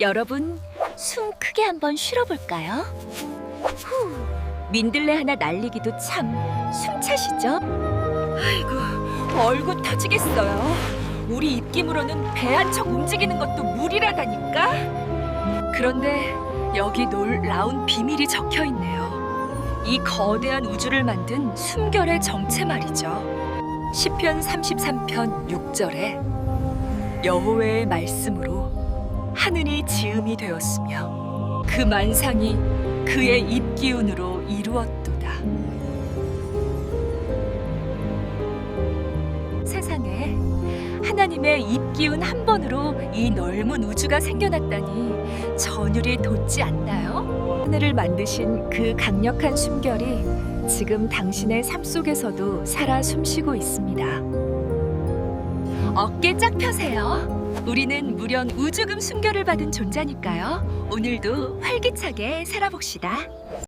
여러분, 숨 크게 한번 쉬어볼까요? 후, 민들레 하나 날리기도 참 숨차시죠? 아이고, 얼굴 터지겠어요. 우리 입김으로는 배 한 척 움직이는 것도 무리라다니까? 그런데 여기 놀 라운 비밀이 적혀 있네요. 이 거대한 우주를 만든 숨결의 정체 말이죠. 시편 33편 6절에 여호와의 말씀으로 하늘이 지음이 되었으며 그 만상이 그의 입기운으로 이루었도다. 세상에 하나님의 입기운 한 번으로 이 넓은 우주가 생겨났다니 전율이 돋지 않나요? 하늘을 만드신 그 강력한 숨결이 지금 당신의 삶 속에서도 살아 숨쉬고 있습니다. 어깨 쫙 펴세요. 우리는 무련 우주금 숨결을 받은 존재니까요. 오늘도 활기차게 살아봅시다.